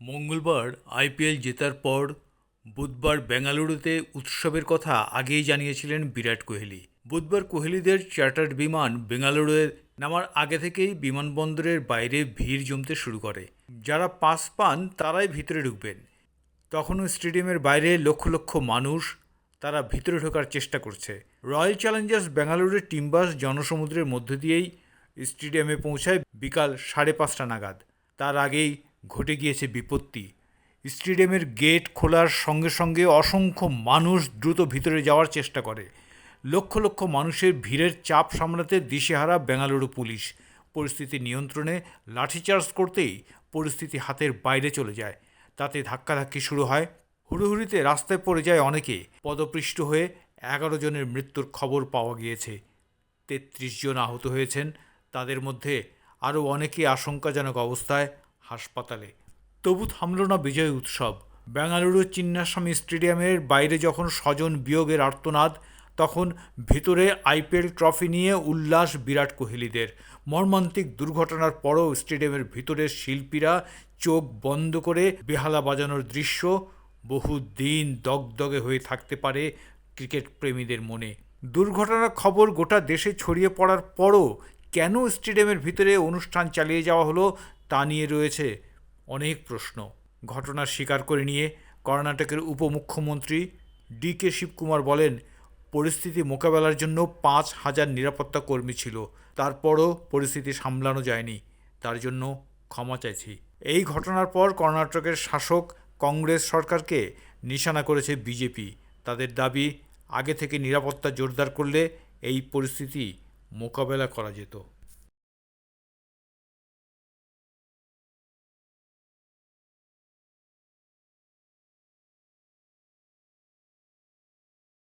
মঙ্গলবার আইপিএল জেতার পর বুধবার বেঙ্গালুরুতে উৎসবের কথা আগেই জানিয়েছিলেন বিরাট কোহলি। বুধবার কোহলিদের চার্টার্ড বিমান বেঙ্গালুরুতে নামার আগে থেকেই বিমানবন্দরের বাইরে ভিড় জমতে শুরু করে। যারা পাস পান তারাই ভিতরে ঢুকবেন। তখনও স্টেডিয়ামের বাইরে লক্ষ লক্ষ মানুষ তারা ভিতরে ঢোকার চেষ্টা করছে। রয়্যাল চ্যালেঞ্জার্স বেঙ্গালুরুর টিমবাস জনসমুদ্রের মধ্য দিয়েই স্টেডিয়ামে পৌঁছায় বিকাল সাড়ে পাঁচটা নাগাদ। তার আগেই ঘটে গিয়েছে বিপত্তি। স্টেডিয়ামের গেট খোলার সঙ্গে সঙ্গে অসংখ্য মানুষ দ্রুত ভিতরে যাওয়ার চেষ্টা করে। লক্ষ লক্ষ মানুষের ভিড়ের চাপ সামলাতে দিশেহারা বেঙ্গালুরু পুলিশ। পরিস্থিতি নিয়ন্ত্রণে লাঠিচার্জ করতেই পরিস্থিতি হাতের বাইরে চলে যায়। তাতে ধাক্কাধাক্কি শুরু হয়। হুড়োহুড়িতে রাস্তায় পড়ে যায় অনেকে। পদপৃষ্ট হয়ে এগারো জনের মৃত্যুর খবর পাওয়া গিয়েছে। তেত্রিশ জন আহত হয়েছেন। তাদের মধ্যে আরও অনেকে আশঙ্কাজনক অবস্থায় হাসপাতালে। তবু থামল না বিজয় উৎসব। বেঙ্গালুরুর চিন্নাস্বামী স্টেডিয়ামের বাইরে যখন স্বজন বিয়োগের আর্তনাদ, তখন ভিতরে আইপিএল ট্রফি নিয়ে উল্লাস বিরাট কোহলিদের। মর্মান্তিক দুর্ঘটনার পরও স্টেডিয়ামের ভিতরের শিল্পীরা চোখ বন্ধ করে বেহালা বাজানোর দৃশ্য বহু দিন দগদগে হয়ে থাকতে পারে ক্রিকেট প্রেমীদের মনে। দুর্ঘটনার খবর গোটা দেশে ছড়িয়ে পড়ার পরও কেন স্টেডিয়ামের ভিতরে অনুষ্ঠান চালিয়ে যাওয়া হলো তা নিয়ে রয়েছে অনেক প্রশ্ন। ঘটনার স্বীকার করে নিয়ে কর্ণাটকের উপমুখ্যমন্ত্রী ডি কে শিবকুমার বলেন, পরিস্থিতি মোকাবেলার জন্য পাঁচ হাজার নিরাপত্তা কর্মী ছিল। তারপরও পরিস্থিতি সামলানো যায়নি। তার জন্য ক্ষমা চাইছি। এই ঘটনার পর কর্ণাটকের শাসক কংগ্রেস সরকারকে নিশানা করেছে বিজেপি। তাদের দাবি, আগে থেকে নিরাপত্তা জোরদার করলে এই পরিস্থিতি মোকাবেলা করা যেত।